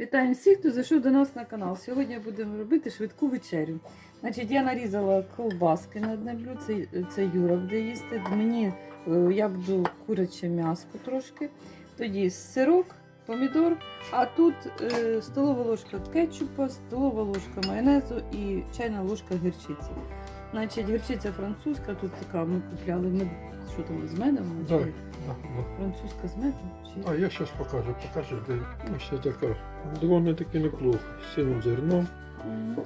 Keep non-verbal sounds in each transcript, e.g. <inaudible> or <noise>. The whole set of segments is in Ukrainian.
Вітаю всіх, хто зайшов до нас на канал. Сьогодні будемо робити швидку вечерю. Значить, я нарізала ковбаски на одне блюдо, це, це Юра буде їсти. Мені е, я буду куряче м'ясо трошки. Тоді сирок, помідор, а тут е, столова ложка кетчупа, столова ложка майонезу і чайна ложка гірчиці. Значить, гірчиця французька, тут така ми купляли мед, що там з медом? Да, Чи да, да. Французька з медом? Чи... А я зараз покажу, покажу, де все така. Довольно таки неплохо. З синим зерном. Мгм.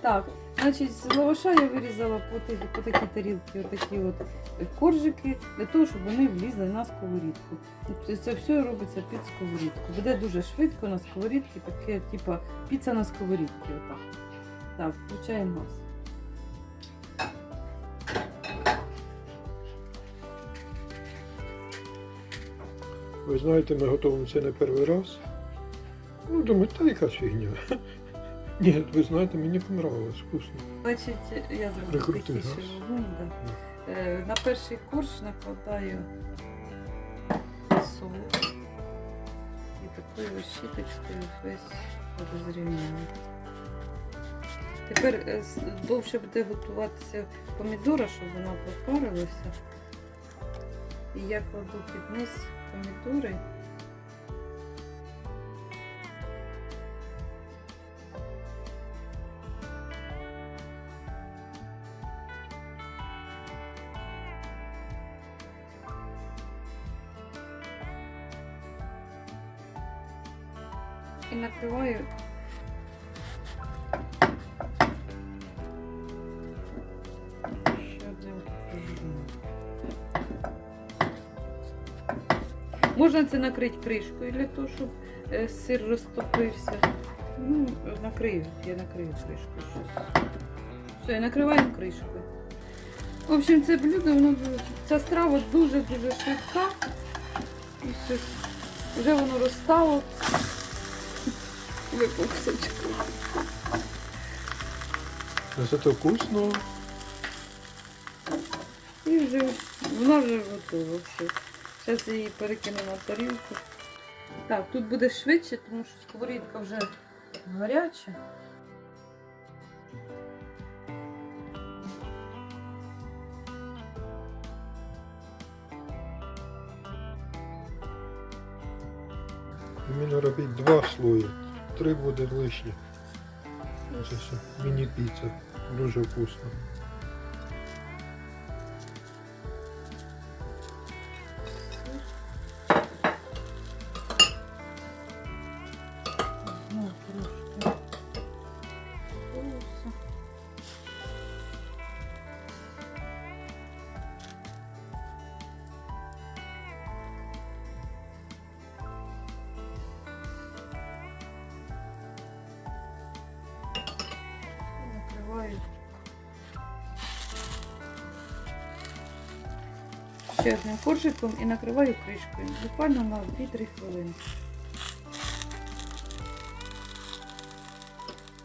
Так, значить, з лаваша я вирізала по, такі- по такі тарілки, отакі от коржики, для того, щоб вони влізли на сковорідку. Тобто Це все робиться під сковорідку. Буде дуже швидко на сковорідці, таке, типа піца на сковорідці. Отак. Так, включаємо газ. Ви знаєте, ми готуємо це не перший раз. Ну, думаю, та яка фігня. Ні, ви знаєте, мені понравилось, вкусно. Значить, я зроблю Прикрути такий газ. вогонь. Да. Е, на перший корж накладаю соус і такою ось щіточкою весь розрівняю. Тепер е, с- довше буде готуватися помідора, щоб вона пропарилася. І я кладу під низ помідори. і накриваю Можна це накрити кришкою для того, щоб е, сир розтопився. Ну, накрию, я накрию кришкою щось. Все, накриваємо кришкою. В общем, це блюдо, воно ця страва дуже-дуже швидка. І все, вже воно розстало. А Зато вкусно. І вже вона вже готова. Все. Зараз її перекину на тарілку. Так, тут буде швидше, тому що сковорідка вже гаряча. Іменно робіть два слої. Три буде лишні. Це все. Міні-піца. Дуже вкусно. І Накриваю. Ще одним коржиком і накриваю кришкою. Буквально на 2-3 хвилини.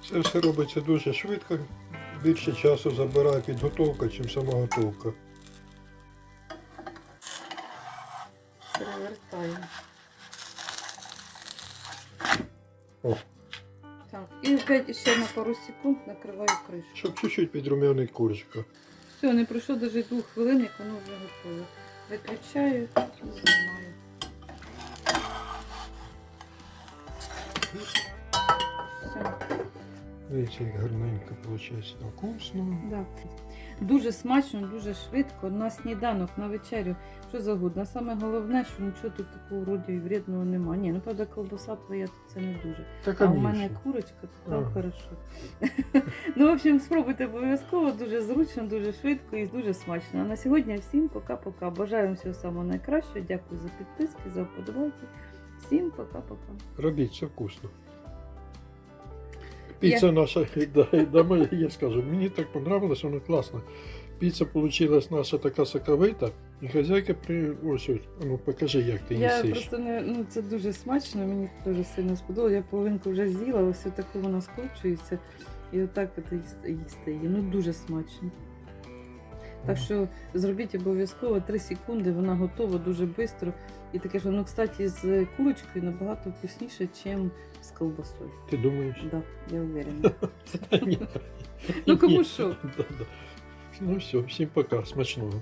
Це все робиться дуже швидко. Більше часу забирає підготовка, ніж сама готовка. Перевертаємо. О. Так, і опять ще на пару секунд накриваю кришку. Щоб чуть-чуть підрумяний коржика. Все, не пройшло навіть двох хвилин, як воно вже готове. Виключаю і знімаю. Все. Дивіться, як гарненько виходить. Вкусно. Да. Дуже смачно, дуже швидко. На сніданок, на вечерю, що завгодно. Саме головне, що нічого тут такого вроді і вредного нема. Ні, ну правда, колбаса твоя тут це не дуже. Так, А у мене курочка, то Ага. хорошо. <laughs> ну, в общем, спробуйте обов'язково, дуже зручно, дуже швидко і дуже смачно. А на сьогодні всім пока-пока. Бажаю вам всього самого найкращого. Дякую за підписки, за вподобайки. Всім пока-пока. Робіть, це вкусно. Піца наша, <laughs> да, да, я скажу, мені так понравилось, вона класна. Піца вийшла наша така соковита, і хазяйка при. Ось, ось, ну покажи, як ти Я їсиш. просто не ну це дуже смачно, мені дуже сильно сподобалося. Я половинку вже з'їла, ось таку вона скручується і отак от їсти її. Ну дуже смачно. Так що зробіть обов'язково 3 секунди, вона готова дуже швидко. І таке, що ну, кстати, з курочкою набагато вкусніше, ніж з колбасою. Ти думаєш? Да, я уверена. <laughs> Ну, кому що? Ну все, всім пока, смачного.